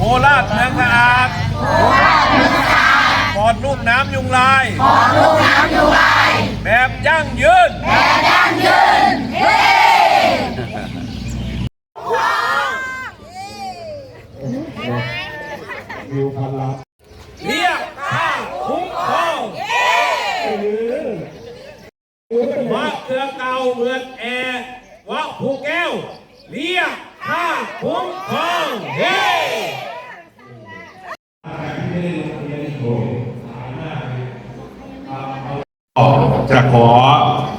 โคราชเมืองสะอาดปลอดลูกน้ำยุงลาย แบบยั่งยืนวิวพันลับเรียกข้าคุ้มครองมะเกลือเก่าเหมือนแอร์วะภูแก้ว เรียกข้าคุ้มครองเฮ้ จะขอ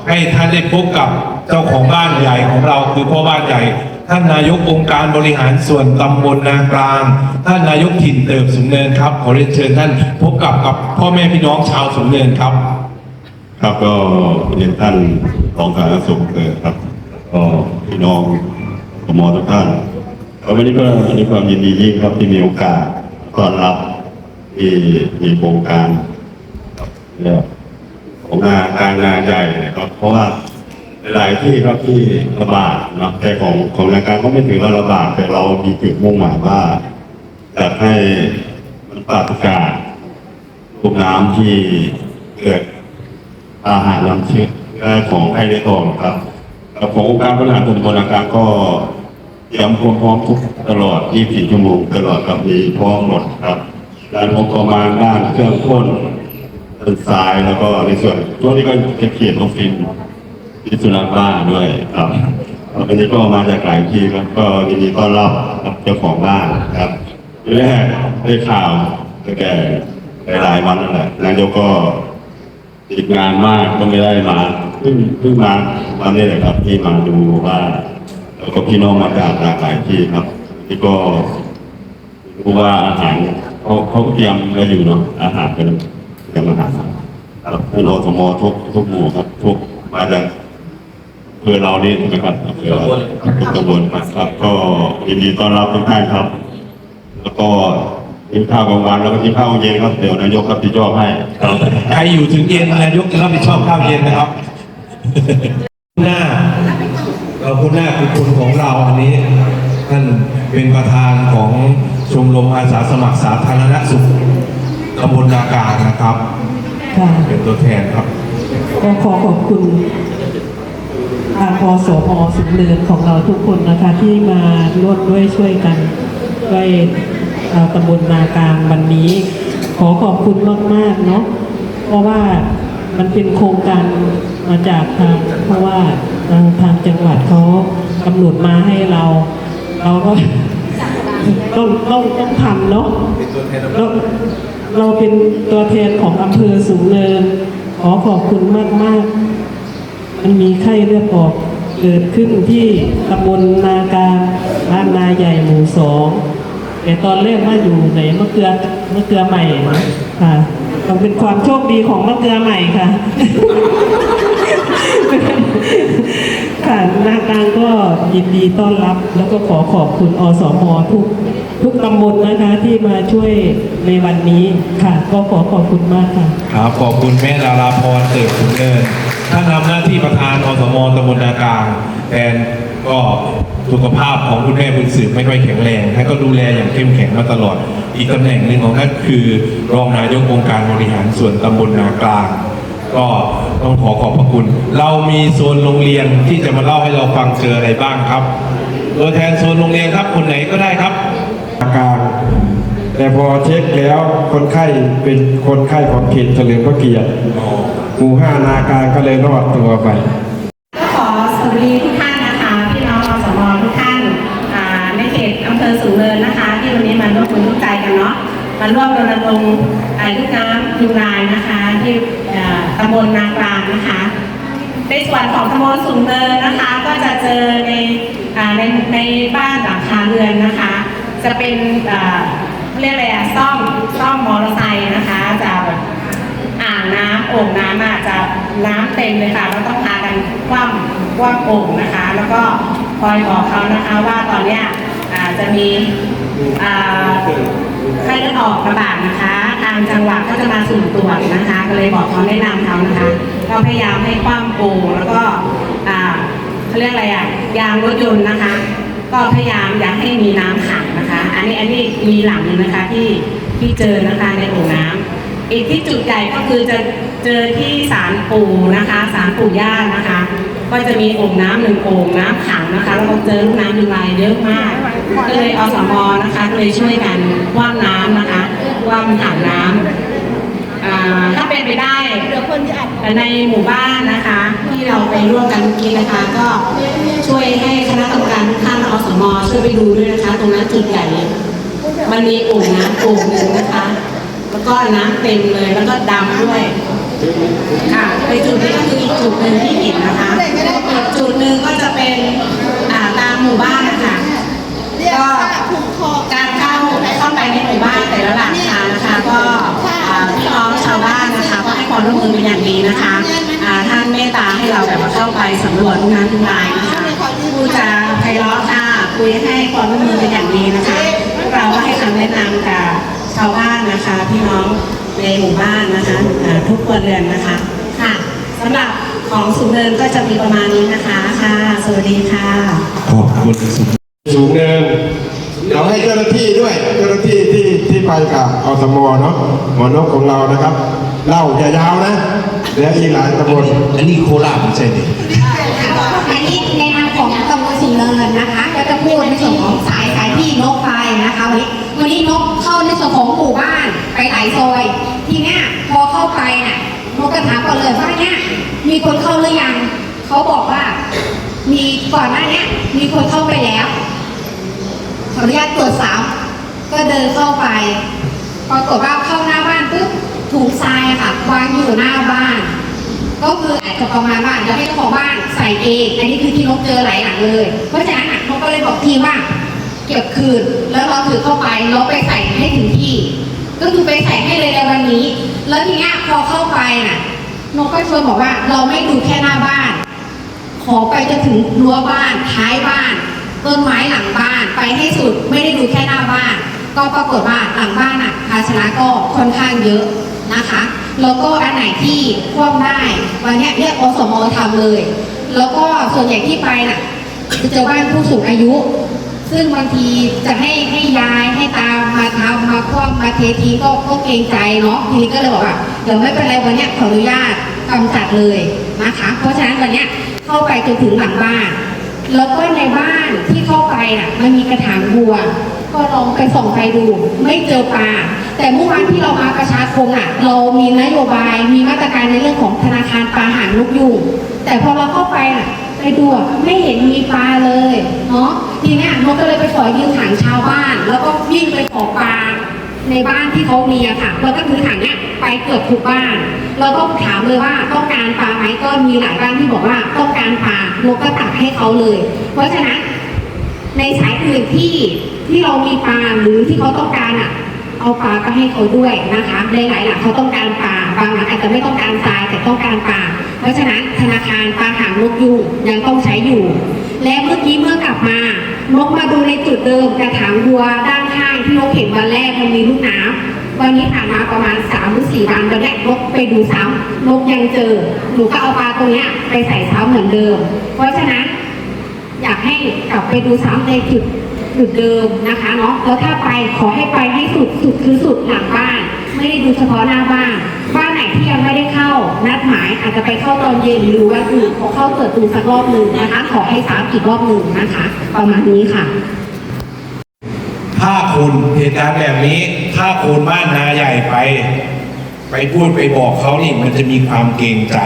ให้ท่านได้พบกับเจ้าของบ้านใหญ่ของเราคือพ่อบ้านใหญ่ ท่านนายกองค์การบริหารส่วนตำบลนากลาง ท่านนายกถิ่นเติบสูงเนินครับ ขอเรียนเชิญท่านพบกับกับพ่อแม่พี่น้องชาวสูงเนินครับ ครับก็เรียนท่านรองสาธารณสุขเลยครับก็พี่น้องกมทุกท่านก็วันนี้ก็มีความยินดียิ่งครับที่มีโอกาสต้อนรับที่มีโครงการเนี่ย ของงานการงานใหญ่นะครับ เพราะว่าหลายที่ครับที่ระบาดเนาะแต่ของของรายการก็ไม่ถือว่าระบาดแต่เรามีจุดมุ่งหมายว่าอยากให้มันปราศจากลูกน้ำที่เกิดอาหารนำเชื้อของไข้เลือดออกครับแล้วขององค์การบริหารส่วนตำบลอาการก็เตรียมความพร้อมทุกตลอด 24 ชั่วโมงตลอดกับมีพร้อมหมดครับด้านงบประมาณด้านเครื่องพ่น ต้นทรายแล้วก็ในส่วนช่วงนี้ก็จะเขียนลงฟิล์มพิสุนัขบ้าด้วยครับวันนี้ก็มาจากหลายที่ครับก็ยินดีต้อนรับเจ้าของบ้านครับแรกได้ข่าวตั้งแต่หลายวันนั่นแหละนายกก็ติดงานมากก็ไม่ได้มาเพิ่งเพิ่งมาวันนี้แหละครับ ที่มาดูว่า แล้วก็พี่น้องมาจากหลากหลายที่ครับที่ก็รู้ว่าอาหารเขาเขาเตรียมไว้อยู่เนาะอาหารเป็น เตรียมาหารครับให้รอสมอทุกทุกหมู่ครับทุกมาจากเพื่อเรานี่ใช่ไหมครับเพื่อทุกตำบลครับ ก็ยินดีต้อนรับทุกท่านครับ แล้วก็กินข้าวกลางวันแล้วก็กินข้าวเย็นครับเดี๋ยวนายกรับผิดชอบให้ใครอยู่ถึงเย็นนายกจะรับผิดชอบข้าวเย็นนะครับหน้าเราคุณหน้าคือคุณของเราอันนี้ท่านเป็นประธานของชมรมอาสาสมัครสาธารณสุข ตำบลนาการนะครับ ค่ะเป็นตัวแทนครับ ก็ขอขอบคุณทางพสพสุนเนินของเราทุกคนนะคะที่มาร่วมด้วยช่วยกันด้วยเอ่อตำบลนากลางวันนี้ ขอขอบคุณมากๆเนาะเพราะว่ามันเป็นโครงการมาจากทางเพราะว่าทางทางจังหวัดเขากำหนดมาให้เรา เราก็ ต้องต้องต้องทำเนาะเรา เราเป็นตัวแทนของอำเภอสูงเนิน ขอขอบคุณมากมากๆมันมีไข้เลือดออกเกิดขึ้นที่ตำบลนาการบ้านนาใหญ่หมู่สองแต่ตอนแรกว่าอยู่ในมะเกลือมะเกลือใหม่ค่ะมันเป็นความโชคดีของมะเกลือใหม่ค่ะ ค่ะนาการก็ยินดีต้อนรับ แล้วก็ขอขอบคุณอสมทุกทุกตำบลนะคะที่มาช่วยในวันนี้ค่ะ ก็ขอขอบคุณมากค่ะครับขอบคุณแม่ดาราพรเติบขุนเนินท่านทำหน้าที่ประธานอสมตำบลนากลางแทนก็สุขภาพของคุณแม่บุญสืบไม่ค่อยแข็งแรงท่านก็ดูแลอย่างเข้มแข็งมาตลอด อีกตำแหน่งหนึ่งของท่านคือ รองนายกองค์การบริหารส่วนตำบลนากลาง ก็ต้องขอขอบพระคุณ เรามีโซนโรงเรียนที่จะมาเล่าให้เราฟังเจออะไรบ้างครับตัวแทนโซนโรงเรียนครับคนไหนก็ได้ครับ อาการ แต่พอเช็คแล้วคนไข้เป็นคนไข้ของเขตเฉลิมพระเกียรติหมู่ห้านาการก็เลยรอดตัวไปก็ขอสวัสดี มาร่วมรณรงค์ไอ้ลูกน้ำยูรายนะคะ ที่ตำบลนากลางนะคะ ในส่วนของตำบลสูงเนินนะคะ ก็จะเจอในในในบ้านหลังคาเรือนนะคะ จะเป็นเรียกอะไรอะซ่อมซ่อมมอเตอร์ไซค์นะคะจะแบบอ่างน้ำโอ่งน้ำอาจจะน้ำเต็มเลยค่ะเราต้องพากันคว่ำคว่ำโอ่งนะคะ แล้วก็คอยบอกเขานะคะว่าตอนเนี้ยจะมีอ่า ไข้เลือดออกระบาดนะคะ ทางจังหวัดก็จะมาสุ่มตรวจนะคะ ก็เลยบอกเขาแนะนำเขานะคะ ก็พยายามให้คว่ำโอ่งแล้วก็เขาเรียกอะไรอะยางรถยนต์นะคะ ก็พยายามอย่าให้มีน้ำขังนะคะ อันนี้อันนี้มีหลังนึงนะคะที่ที่เจอนะคะในโอ่งน้ำอีกที่จุดใหญ่ก็คือจะเจอที่ศาลปู่นะคะศาลปู่ย่านะคะ ก็จะมีโอ่งน้ำหนึ่งโอ่งน้ำขังนะคะแล้วก็เจอลูกน้ำมีลายเยอะมาก ก็เลยอสมนะคะก็เลยช่วยกันว่ามน้ำนะคะว่ามถังน้ำอ่าถ้าเป็นไปได้ในหมู่บ้านนะคะ ที่เราไปร่วมกันกี้นะคะก็ช่วยให้คณะกรรมการทุกท่านอสมช่วยไปดูด้วยนะคะ ตรงนั้นจุดใหญ่มันมีโอ่งน้ำโอ่งหนึ่งนะคะ แล้วก็น้ำเต็มเลยแล้วก็ดำด้วยค่ะในจุดนี้ก็คืออีกจุดหนึ่งที่เห็นนะคะ จุดหนึ่งก็จะเป็นตามหมู่บ้าน ให้ความร่วมมือเป็นอย่างดีนะคะอ่าท่านเมตตาให้เราแบบว่าเข้าไปสำรวจทุกนั้นทุกรายนะคะผู้จะไพเราะค่ะคุยให้ความร่วมมือเป็นอย่างดีนะคะพวกเราก็ให้คำแนะนำกับชาวบ้านนะคะ พี่น้องในหมู่บ้านนะคะอ่าทุกครัวเรือนนะคะค่ะสำหรับของสูงเนินก็จะมีประมาณนี้นะคะค่ะสวัสดีค่ะขอบคุณสุดสูงเนินเดี๋ยวให้เจ้าหน้าที่ด้วย เจ้าหน้าที่ที่ที่ไปกับอสมเนาะหมอนกของเรานะครับ เล่าอย่ายาวนะเดี๋ยวอีกหลายตำบลอันนี้โคราชไม่ใช่ดิอันนี้ในนามของตำบลสูงเนินนะคะก็จะพูดในส่วนของสายสายที่นกไปนะคะวันนี้วันนี้นกเข้าในส่วนของหมู่บ้านไปหลายซอย ทีเนี้ยพอเข้าไปน่ะนกกระถามก่อนเลยว่าเนี่ยมีคนเข้าหรือยังเขาบอกว่า มีก่อนหน้าเนี้ยมีคนเข้าไปแล้วขออนุญาตตรวจสามก็เดินเข้าไปปรากฏว่าเข้าหน้าบ้านปุ๊บ ถุงทรายค่ะวางอยู่หน้าบ้าน ก็คืออาจจะประมาณว่าจะให้เจ้าของบ้านใส่เองอันนี้คือที่นกเจอหลายหลังเลย เพราะฉะนั้นน่ะนกก็เลยบอกทีว่าเก็บคืนแล้วเราถือเข้าไปเราไปใส่ให้ถึงที่ ก็คือไปใส่ให้เลยในวันนี้ แล้วทีเนี้ยพอเข้าไปน่ะนกก็ชวนบอกว่าเราไม่ดูแค่หน้าบ้าน ขอไปจนถึงรั้วบ้านท้ายบ้านต้นไม้หลังบ้านไปให้สุดไม่ได้ดูแค่หน้าบ้าน ก็ปรากฏว่าหลังบ้านอะภาชนะก็ค่อนข้างเยอะ นะคะ แล้วก็อันไหนที่ควบได้วันนี้เรียกอสมอทำเลย แล้วก็ส่วนใหญ่ที่ไปน่ะจะเจอบ้านผู้สูงอายุ ซึ่งบางทีจะให้ให้ยายให้ตามมาทำมาคว่ำมาเททีก็ก็เกรงใจเนาะทีนี้ก็เลยบอกว่าเดี๋ยวไม่เป็นไรวันนี้ขออนุญาตกำจัดเลยนะคะ เพราะฉะนั้นวันนี้เข้าไปจนถึงหลังบ้าน แล้วก็ในบ้านที่เข้าไปน่ะมันมีกระถางบัว ก็ลองไปส่องไปดู ไม่เจอปลาแต่เมื่อวานที่เรามาประชาคมอะ เรามีนโยบายมีมาตรการในเรื่องของธนาคารปลาหางนกยูงแต่พอเราเข้าไปอะไปดูไม่เห็นมีปลาเลยเนาะทีเนี้ยนกก็เลยไปขอยืมถังชาวบ้าน แล้วก็วิ่งไปขอปลาในบ้านที่เขามีอะค่ะเราก็ถือถังเนี้ยไปเกือบทุกบ้านเราก็ถามเลยว่าต้องการปลาไหมก็มีหลายบ้านที่บอกว่าต้องการปลานกก็ตักให้เขาเลย เพราะฉะนั้นในสายอื่นที่ ที่เรามีปลาหรือที่เขาต้องการอะเอาปลาก็ให้เขาด้วยนะคะในหลายหลักเขาต้องการปลาบางหลักอาจจะไม่ต้องการทรายแต่ต้องการปลาเพราะฉะนั้นธนาคารปลาหางนกยูงยังต้องใช้อยู่ และเมื่อกี้เมื่อกลับมานกมาดูในจุดเดิมกระถางบัวด้านข้างที่นกเห็นวันแรกมันมีลูกน้ำวันนี้ผ่านมาประมาณสามหรือสี่วันวันแรกนกไปดูซ้ำนกยังเจอหนูก็เอาปลาตรงเนี้ยไปใส่ซ้ำเหมือนเดิม เพราะฉะนั้นอยากให้กลับไปดูซ้ำในจุด จุดเดิมนะคะเนาะแล้วถ้าไปขอให้ไปให้สุดสุดคือสุดหลังบ้าน ไม่ได้ดูเฉพาะหน้าบ้านบ้านไหนที่ยังไม่ได้เข้า นัดหมายอาจจะไปเข้าตอนเย็นหรือวันอื่นขอเข้าเปิดตูสักรอบหนึ่งนะคะ ขอให้ซ้ำอีกรอบหนึ่งนะคะ ประมาณนี้ค่ะ ถ้าคุณเหตุการณ์แบบนี้ ถ้าคุณบ้านนาใหญ่ไป ไปพูดไปบอกเขานี่มันจะมีความเกรงใจ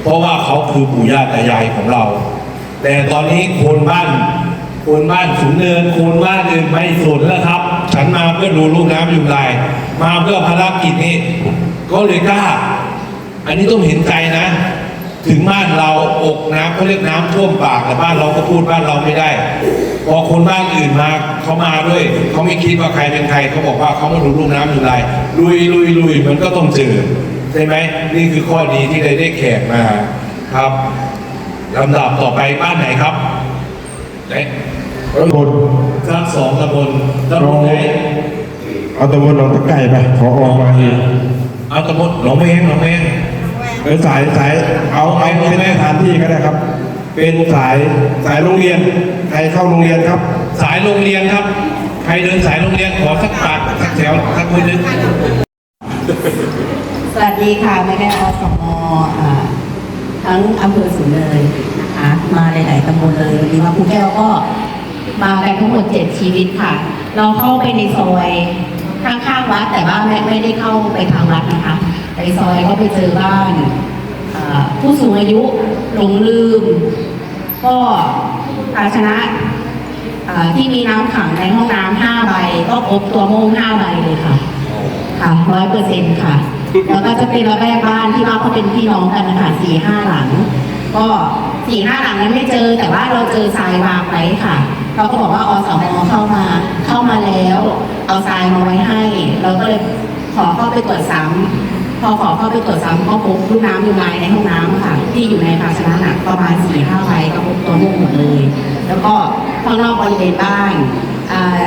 เพราะว่าเขาคือปู่ย่าตายายของเรา แต่ตอนนี้คนบ้าน คนบ้านสูงเนินคนบ้านอื่นไม่สนแล้วครับ ฉันมาเพื่อดูลูกน้ำอยู่ไรมาเพื่อภารกิจนี้ก็เลยกล้า อันนี้ต้องเห็นใจนะ ถึงบ้านเราอกน้ำเขาเรียกน้ำท่วมปากแต่บ้านเราก็พูดบ้านเราไม่ได้ พอคนบ้านอื่นมาเขามาด้วยเขาไม่คิดว่าใครเป็นใครเขาบอกว่าเขามาดูลูกน้ำอยู่ไรลุยลุยลุยมันก็ต้องเจอใช่ไหมนี่คือข้อดีที่ได้ได้แขกมาครับลำดับต่อไปบ้านไหนครับไหน ตำบลสักสองตำบลตำบลไหนเอาตำบลหนองตะไก่ไปขอออกมาเองเอาตำบลหนองแวงหนองแวงเออสายสายเอาเอาเป็นสถานที่ก็ได้ครับ เป็นสายสายโรงเรียนใครเข้าโรงเรียนครับ สายโรงเรียนครับ ใครเดินสายโรงเรียนขอสักปากสักแถวสักคนหนึงสวัสดีค่ะแม่แม่อสมอ่าทั้งอำเภอสูงเลยนะคะมาหลาย ๆตำบลเลยวันนี้มาภูแก้วก็ มากันทั้งหมดเจ็ดชีวิตค่ะ เราเข้าไปในซอยข้างๆวัดแต่ว่าไม่ไม่ได้เข้าไปทางวัดนะคะ ไปซอยก็ไปเจอบ้านผู้สูงอายุหลงลืม ก็ภาชนะที่มีน้ำขังในห้องน้ำห้าใบ ก็พบตัวโมงห้าใบเลยค่ะ ค่ะร้อยเปอร์เซ็นต์ค่ะ แล้วก็จะเป็นระแวกบ้านที่ว่าเขาเป็นพี่น้องกันนะคะสี่ห้าหลัง ก็ สี่ห้าหลังนั้นไม่เจอ แต่ว่าเราเจอทรายวางไว้ค่ะ เราก็บอกว่าอสมเข้ามา เข้ามาแล้ว เอาทรายมาไว้ให้ เราก็เลยขอเข้าไปตรวจซ้ำพอขอเข้าไปตรวจซ้ำก็พบลูกน้ำอยู่ในในห้องน้ำค่ะ ที่อยู่ในภาชนะหนักประมาณสี่ห้าใบก็พบตัวมุกหมดเลย แล้วก็ข้างนอกบริเวณบ้านเอ่อ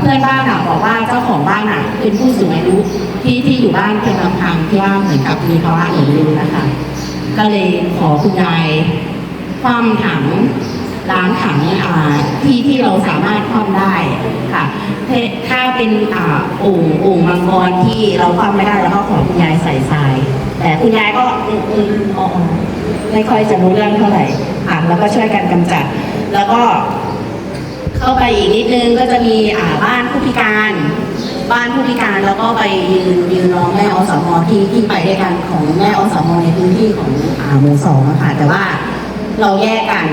เพื่อนบ้านอะบอกว่าเจ้าของบ้านอะเป็นผู้สูงอายุที่ที่อยู่บ้านเพียงลำพังที่ว่าเหมือนกับมีภาวะหลงลืมนะคะ ก็เลยขอคุณยายคว่ำถังล้างถังที่ที่เราสามารถคว่ำได้ค่ะ ถ้าเป็นโอ่งโอ่งมังกรที่เราคว่ำไม่ได้แล้วก็ขอคุณยายใส่ทราย แต่คุณยายก็อืออ๋อไม่ค่อยจะรู้เรื่องเท่าไหร่ค่ะแล้วก็ช่วยกันกำจัด แล้วก็ เข้าไปอีกนิดนึงก็จะมีบ้านผู้พิการ บ้านผู้พิการแล้วก็ไปยืนยืนร้องแม่อสมที่ที่ไปด้วยกันของแม่อสมในพื้นที่ของอ่าหมู่สองอะค่ะแต่ว่าเราแยกกัน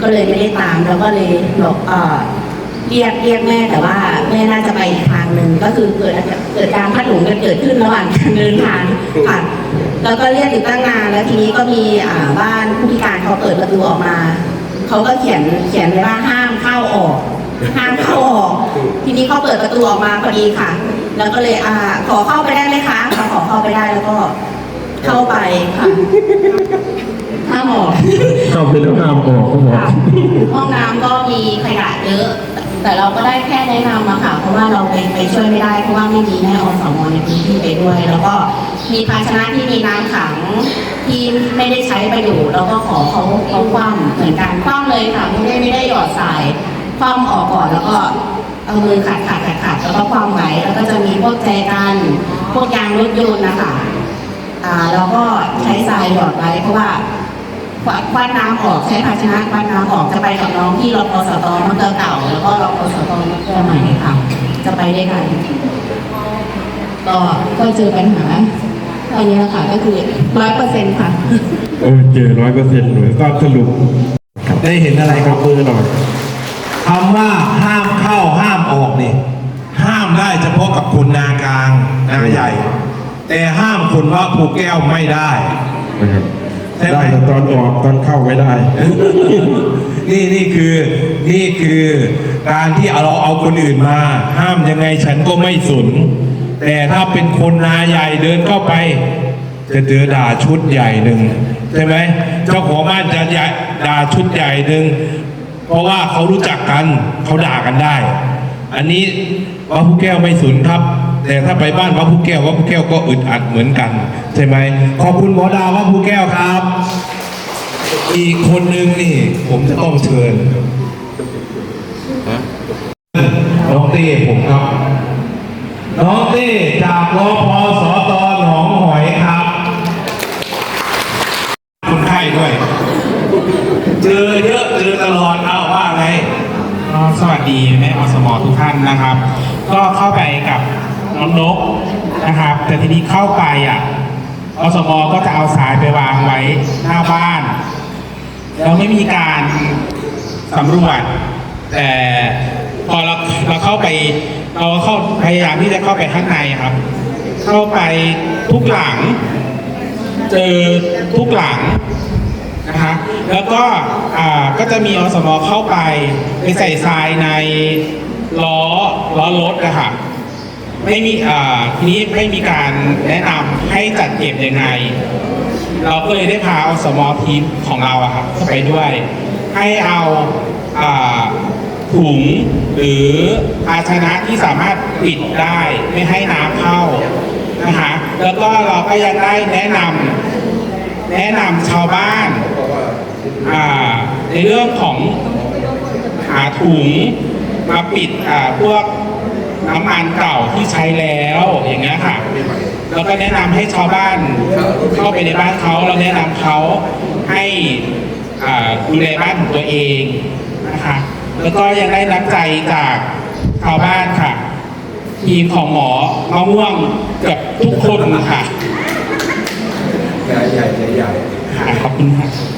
ก็เลยไม่ได้ตามเราก็เลยบอกเอ่อเรียกเรียกแม่แต่ว่าแม่น่าจะไปอีกทางหนึ่งก็คือเกิดเกิดการพัดหลงกันเกิดขึ้นระหว่างการเดินทางค่ะแล้วก็เรียกอยู่ตั้งนานแล้วทีนี้ก็มีอ่าบ้านผู้พิการเขาเปิดประตูออกมาเขาก็เขียนเขียนไว้ว่าห้ามเข้าออก ห้ามเข้าออกทีนี้เขาเปิดประตูออกมาพอดีค่ะ แล้วก็เลยอ่าขอเข้าไปได้ไหมคะเขาขอเข้าไปได้แล้วก็เข้าไปค่ะห้ามออกเข้าไปแล้วห้ามออกเขาบอกค่ะห้องน้ำก็มีขยะเยอะ แต่เราก็ได้แค่แนะนำมาค่ะ เพราะว่าเราไปไปช่วยไม่ได้ เพราะว่าไม่มีแม่อสมในพื้นที่ไปด้วย แล้วก็มีภาชนะที่มีน้ำขังที่ไม่ได้ใช้ประโยชน์เราก็ขอเขาเขาคว่ำเหมือนกันคว่ำเลยค่ะไม่ได้ไม่ได้หยอดทราย คว่ำออกก่อนแล้วก็เอามือขัดขัดขัดขัดแล้วก็คว่ำไว้แล้วก็จะมีพวกแจกันพวกยางรถยนต์นะคะอ่าเราก็ใช้ทรายหยอดไว้เพราะว่าควักคว้านน้ำออกใช้ภาชนะคว้านน้ำออกจะไปกับน้องที่รพสตมอเตอร์เก่า แล้วก็รพสตมอเตอร์ใหม่ค่ะจะไปด้วยกันก็ก็เจอปัญหาอันนี้แหละค่ะก็คือร้อยเปอร์เซ็นต์ค่ะโอ้เจอร้อยเปอร์เซ็นต์หน่วยก็สรุปได้เห็นอะไรคขรัอบมือหน่อย คำว่าห้ามเข้าห้ามออกนี่ห้ามได้เฉพาะกับคนนากลางนาใหญ่ แต่ห้ามคนว่าภูแก้วไม่ได้นะครับใช่ไหมได้แต่ตอนออกตอนเข้าไม่ได้ นี่นี่คือนี่คือการที่เราเอาคนอื่นมา ห้ามยังไงฉันก็ไม่สนแต่ถ้าเป็นคนนาใหญ่เดินเข้าไป จะเจอด่าชุดใหญ่หนึ่งใช่ไหมเจ้าของบ้านจะด่าชุดใหญ่หนึ่ง เพราะว่าเขารู้จักกันเขาด่ากันได้ อันนี้วัดผู้แก้วไม่สนครับ แต่ถ้าไปบ้านวัดผู้แก้ววัดผู้แก้วก็อึดอัดเหมือนกัน ใช่ไหมขอบคุณหมอดาววัดผู้แก้วครับ อีกคนนึงนี่ ผมจะต้องเชิญน้องเต้ผมครับ น้องเต้จากรพสตหนองหอยครับคนไข้ด้วย เจอเยอะเจอตลอดเอาว่าไงก็ สวัสดีแม่อสมอทุกท่านนะครับ ก็เข้าไปกับน้องนกนะครับ แต่ทีนี้เข้าไปอะอสมก็จะเอาสายไปวางไว้หน้าบ้านแล้วไม่มีการสำรวจ แต่พอเราเราเข้าไปเราเข้าพยายามที่จะเข้าไปข้างในครับ เข้าไปทุกหลัง เจอทุกหลัง นะคะแล้วก็อ่าก็จะมีอสมเข้าไปไปใส่ทรายในล้อล้อรถนะคะไม่มีอ่าทีนี้ไม่มีการแนะนำให้จัดเก็บยังไง เราก็เลยได้พาอสมทีมของเราอะครับเข้าไปด้วย ให้เอาอ่าถุงหรือภาชนะที่สามารถปิดได้ไม่ให้น้ำเข้านะคะแล้วก็เราก็ยังได้แนะนำแนะนำชาวบ้าน ในเรื่องของหาถุงมาปิดอ่าพวกน้ำมันเก่าที่ใช้แล้วอย่างเงี้ยค่ะ แล้วก็แนะนำให้ชาวบ้านเข้าไปในบ้านเขาเราแนะนำเขาให้อ่าดูแลบ้านของตัวเองนะคะแล้วก็ยังได้น้ำใจจากชาวบ้านค่ะ ทีมของหมอมะม่วงเกับทุกคนค่ะใหญ่ใหญ่ใหญ่ค่ะขอบคุณค่ะ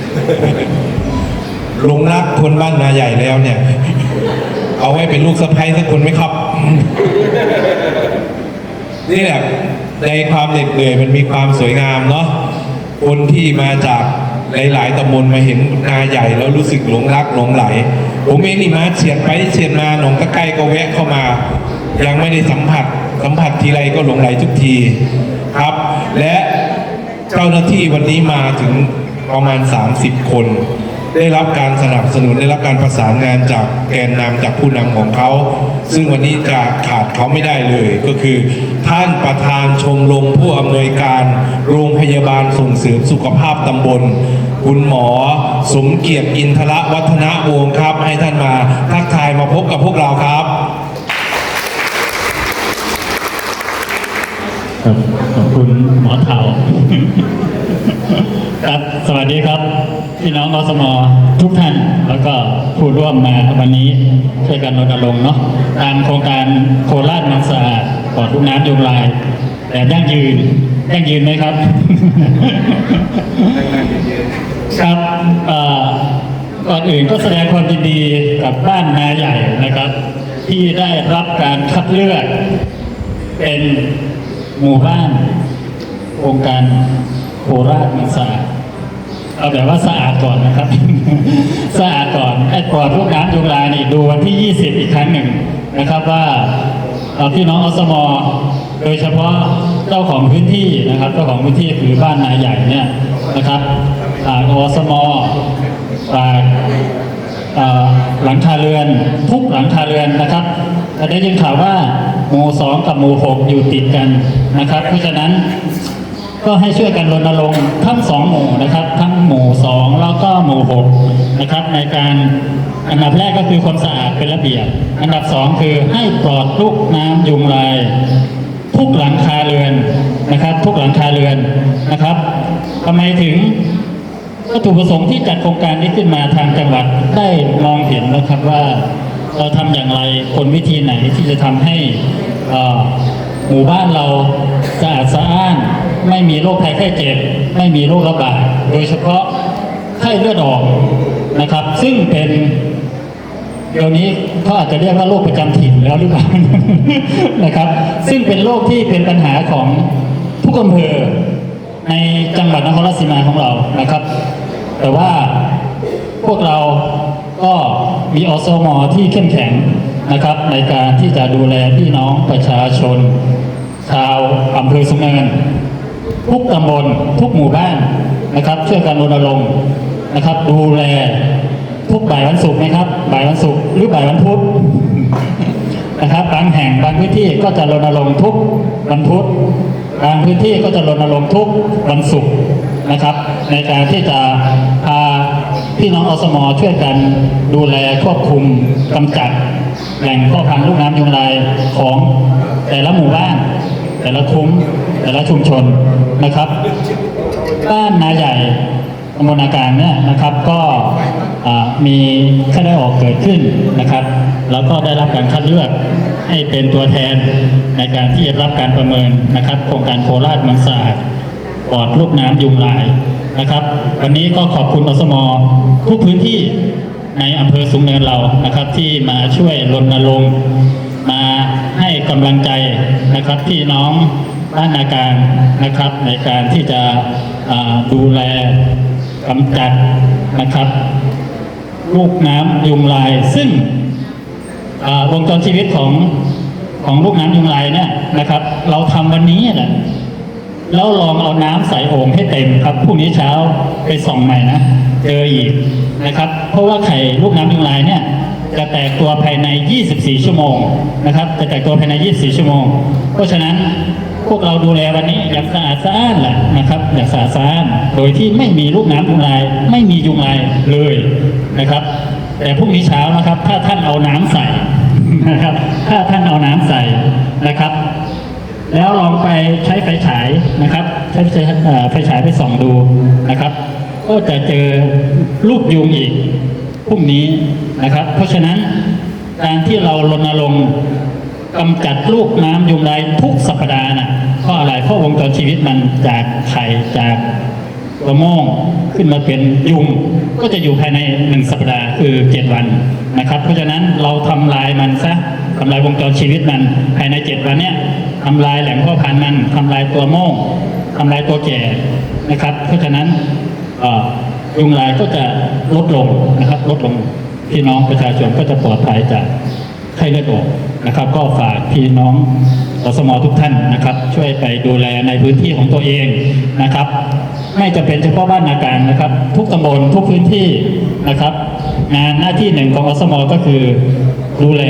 หลงรักคนบ้านนาใหญ่แล้วเนี่ย เอาไว้เป็นลูกสะใภ้สักคนไหมครับ นี่แหละในความเหน็ดเหนื่อยมันมีความสวยงามเนาะคนที่มาจากหลาย ๆตำบลมาเห็นนาใหญ่แล้วรู้สึกหลงรักหลงไหล ผมเองนี่มาเฉียดไปเฉียดมาหนองตะไคร้ก็แวะเข้ามา ยังไม่ได้สัมผัส สัมผัสทีไรก็หลงไหลทุกทีครับ และเจ้าหน้าที่วันนี้มาถึง ประมาณ 30 คน ได้รับการสนับสนุนได้รับการประสานงานจากแกนนำจากผู้นำของเขา ซึ่งวันนี้จะขาดเขาไม่ได้เลย ก็คือ ท่านประธานชมรมผู้อำนวยการโรงพยาบาลส่งเสริมสุขภาพตำบล คุณหมอสมเกียรติอินทระวัฒนวงศ์ครับ ให้ท่านมาทักทายมาพบกับพวกเราครับ ครับขอบคุณหมอเถาครับสวัสดีครับ พี่น้องอสมทุกท่าน แล้วก็ผู้ร่วมมาวันนี้ช่วยกันรณรงค์เนาะตามโครงการโคราชมันสะอาดปลอดลูกน้ำยุงลายแต่ยั่งยืนยั่งยืนไหมครับ ครับก่อนอื่นก็แสดงความยินดีกับบ้านนาใหญ่นะครับ ที่ได้รับการคัดเลือกเป็น หมู่บ้านโครงการโคราชมันสะอาดเอาแบบว่าสะอาดก่อนนะครับ สะอาดก่อนไอ้ก่อนพวกน้ำยุงลานี่ดูวันที่ 20 อีกครั้งหนึ่งนะครับว่าพี่น้องอสมโดยเฉพาะเจ้าของพื้นที่นะครับเจ้าของพื้นที่คือบ้านนายใหญ่เนี่ยนะครับฝาอสมฝาก หลังคาเรือนทุกหลังคาเรือนนะครับแต่ได้ยินข่าวว่าหมู่สองกับหมู่หกอยู่ติดกันนะครับ เพราะฉะนั้นก็ให้ช่วยกันรณรงค์ทั้งสองหมู่นะครับ ทั้งหมู่สองแล้วก็หมู่หกนะครับ ในการอันดับแรกก็คือความสะอาดเป็นระเบียบ อันดับสองคือให้ปลอดลูกน้ำยุงลายทุกหลังคาเรือนนะครับ ทุกหลังคาเรือนนะครับทำไมถึง วัตถุประสงค์ที่จัดโครงการนี้ขึ้นมาทางจังหวัดได้มองเห็นนะครับว่าเราทำอย่างไรคนวิธีไหนที่จะทำให้หมู่บ้านเราสะอาดสะอ้าน ไม่มีโรคภัยไข้เจ็บ ไม่มีโรคระบาดโดยเฉพาะไข้เลือดออกนะครับ ซึ่งเป็นเดี๋ยวนี้เขาอาจจะเรียกว่าโรคประจำถิ่นแล้วหรือเปล่านะครับ ซึ่งเป็นโรคที่เป็นปัญหาของทุกอำเภอในจังหวัดนครราชสีมาของเรานะครับ แต่ว่าพวกเราก็มีอสมที่เข้มแข็งนะครับ ในการที่จะดูแลพี่น้องประชาชน ชาวอำเภอสุงเนินทุกตำบลทุกหมู่บ้านนะครับช่วยกันรณรงค์นะครับ ดูแลทุกบ่ายวันศุกร์ไหมครับ บ่ายวันศุกร์หรือบ่ายวันพุธนะครับบางแห่งบางพื้นที่ก็จะรณรงค์ทุกวันพุธบางพื้นที่ก็จะรณรงค์ทุกวันศุกร์ นะครับ ในการที่จะพาพี่น้องอสมช่วยกันดูแลควบคุมกำจัด แหล่งพ่อพันธุ์ลูกน้ำยุงลายของแต่ละหมู่บ้าน แต่ละคุ้ม แต่ละชุมชนนะครับ บ้านนาใหญ่ตำบลนากางเนี่ยนะครับก็มีค่าได้ออกเกิดขึ้นนะครับ แล้วก็ได้รับการคัดเลือกให้เป็นตัวแทนในการที่จะรับการประเมินนะครับ โครงการโคราชมืองสะอาด ปลอดลูกน้ำยุงลายนะครับ วันนี้ก็ขอบคุณอสมทุกพื้นที่ในอำเภอสูงเนินเรานะครับ ที่มาช่วยรณรงค์มาให้กำลังใจนะครับพี่น้องบ้านนาการนะครับ ในการที่จะดูแลกำจัดนะครับ ลูกน้ำยุงลาย ซึ่งวงจรชีวิตของของลูกน้ำยุงลายเนี่ยนะครับ เราทำวันนี้แหละ แล้วลองเอาน้ำใส่โอ่งให้เต็มครับพรุ่งนี้เช้าไปส่องใหม่นะ เจออีกนะครับ เพราะว่าไข่ลูกน้ำยุงลายเนี่ยจะแตกตัวภายใน 24 ชั่วโมงนะครับ จะแตกตัวภายใน 24 ชั่วโมง เพราะฉะนั้นพวกเราดูแลวันนี้อย่างสะอาดสะอ้านแหละนะครับอย่างสะอาดสะอ้านโดยที่ไม่มีลูกน้ำยุงลาย ไม่มียุงลายเลยนะครับ แต่พรุ่งนี้เช้านะครับ ถ้าท่านเอาน้ำใส่นะครับ ถ้าท่านเอาน้ำใส่นะครับ แล้วลองไปใช้ไฟฉายนะครับ ใช้ไฟฉายไปส่องดูนะครับ ก็จะเจอลูกยุงอีกพรุ่งนี้นะครับ เพราะฉะนั้นการที่เรารณรงค์กำจัดลูกน้ำยุงลายทุกสัปดาห์นะเพราะอะไรเพราะวงจรชีวิตมันจากไข่จากตัวโม่งขึ้นมาเป็นยุงก็จะอยู่ภายในหนึ่งสัปดาห์คือเจ็ดวันนะครับ เพราะฉะนั้นเราทำลายมันซะทำลายวงจรชีวิตมันภายในเจ็ดวันเนี้ย ทำลายแหล่งพ่อพันธุ์มันทำลายตัวโม่งทำลายตัวแก่นะครับ เพราะฉะนั้นยุงลายก็จะลดลงนะครับ ลดลงพี่น้องประชาชนก็จะปลอดภัยจากไข้เลือดออกนะครับ ก็ฝากพี่น้องอสมทุกท่านนะครับ ช่วยไปดูแลในพื้นที่ของตัวเองนะครับ ไม่จำเป็นเฉพาะบ้านนาการนะครับ ทุกตำบลทุกพื้นที่นะครับ งานหน้าที่หนึ่งของอสมก็คือ ดูแล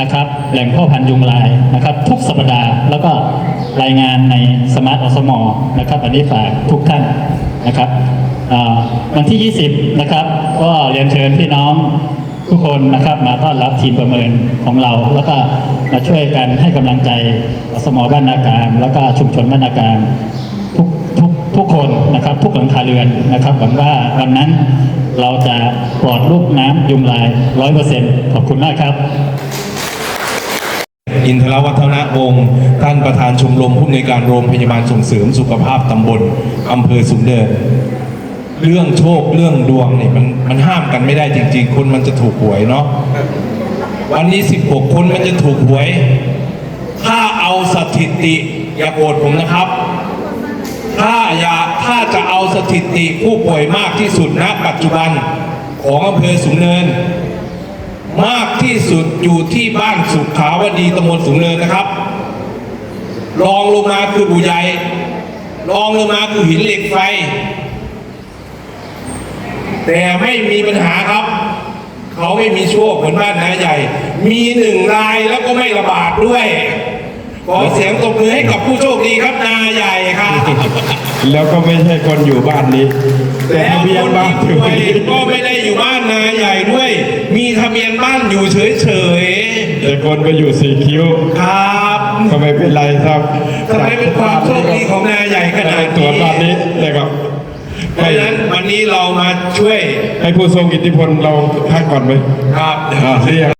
นะครับ แหล่งพ่อพันธุ์ยุงลายนะครับ ทุกสัปดาห์แล้วก็รายงานในสมาร์ทอสมอนะครับ อันนี้ฝากทุกท่านนะครับวันที่ 20 นะครับ ก็เรียนเชิญพี่น้องทุกคนนะครับ มาต้อนรับทีมประเมินของเรา แล้วก็มาช่วยกันให้กำลังใจอสมบ้านนาการ แล้วก็ชุมชนบ้านนาการทุกทุกทุกคนนะครับ ทุกหลังคาเรือนนะครับหวังว่าวันนั้น เราจะปลอดลูกน้ำยุงลายร้อยเปอร์เซ็นต์ขอบคุณมากครับ อินทรวัฒนวงศ์ท่านประธานชมรมผู้อำนวยการโรงพยาบาลส่งเสริมสุขภาพตำบลอำเภอสูงเนินเรื่องโชคเรื่องดวงเนี่ยมันมันห้ามกันไม่ได้จริง ๆ คนมันจะถูกหวยเนาะวันนี้ 16 คนมันจะถูกหวย ถ้าเอาสถิติอย่าโกรธผมนะครับ ถ้าอย่าถ้าจะเอาสถิติผู้ป่วยมากที่สุดณปัจจุบันของอำเภอสูงเนิน มากที่สุดอยู่ที่บ้านสุขาวดีตำบลสูงเนินนะครับรองลงมาคือบุใหญ่รองลงมาคือหินเหล็กไฟ แต่ไม่มีปัญหาครับ เขาไม่มีโชคเหมือนบ้านนาใหญ่ มีหนึ่งรายแล้วก็ไม่ระบาดด้วย ขอเสียงตบมือให้กับผู้โชคดีครับนาใหญ่ครับแล้วก็ไม่ใช่คนอยู่บ้านนี้ แต่แล้วทะเบียคนนบ้านที่อยู่ป่วยนี่ก็ไม่ได้อยู่บ้านนาใหญ่ด้วย มีทะเบียนบ้านอยู่เฉยแต่คนไปอยู่สี่คิ้วๆครับก็ไม่เป็นไรครับทำไมเป็นความโชคดีของนาใหญ่ขนาดตรวนี้จบ้านนี้นะครับเพราะฉะนั้นวันนี้เรามาช่วยให้ผู้ทรงอิทธิพลเราพักก่อนไหมครับ อ่าเรียก